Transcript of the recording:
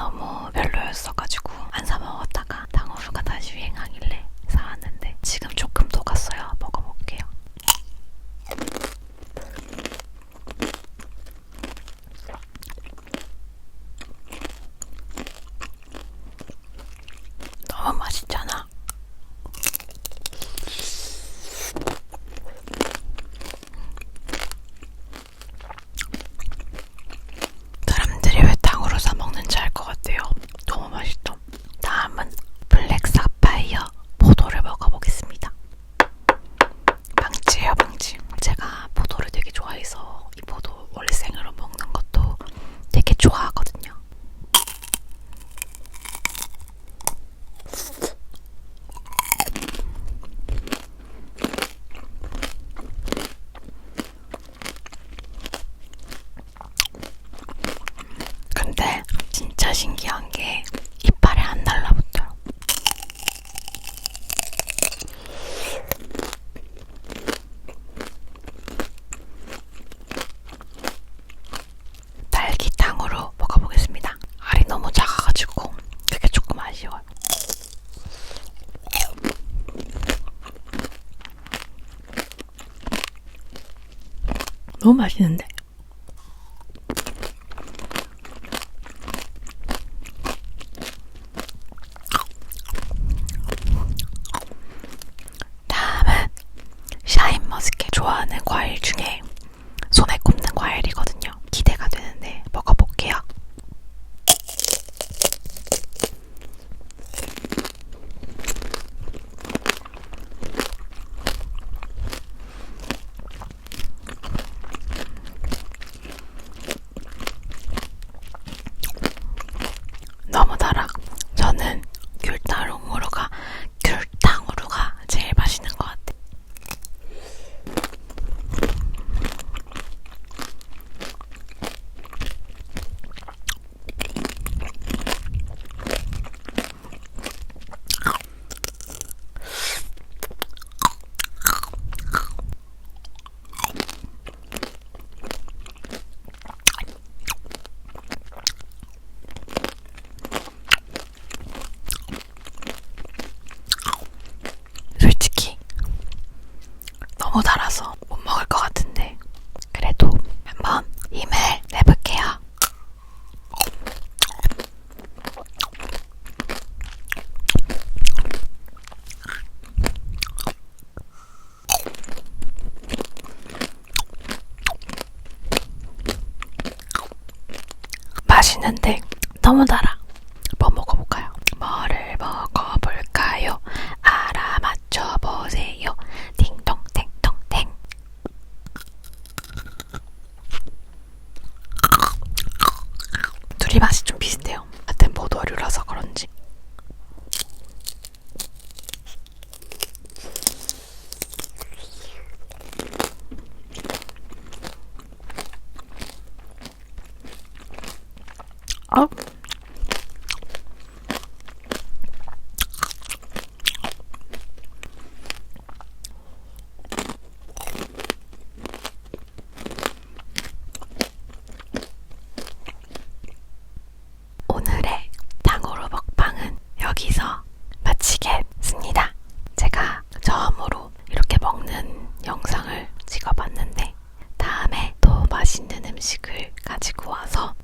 のも 신기한 게 이빨에 안 달라붙어요. 딸기탕으로 먹어보겠습니다. 알이 너무 작아가지고 그게 조금 아쉬워요. 너무 맛있는데? 다음은 샤인머스켓 좋아하는 과일 중에 손에 꼽는 과일이거든요. 기대가 되는데 먹어볼게요. 너무 달아. 저는 귤탕으로가 귤탕으로가 제일 맛있는 것 같아. 솔직히 너무 달아서 못 먹을 것 같은데 그래도 한번 힘을 내볼게요. 맛있는데 너무 달아. 아. 오늘의 탕후루 먹방은 여기서 마치겠습니다. 제가 처음으로 이렇게 먹는 영상을 찍어봤는데 다음에 또 맛있는 음식을 가지고 와서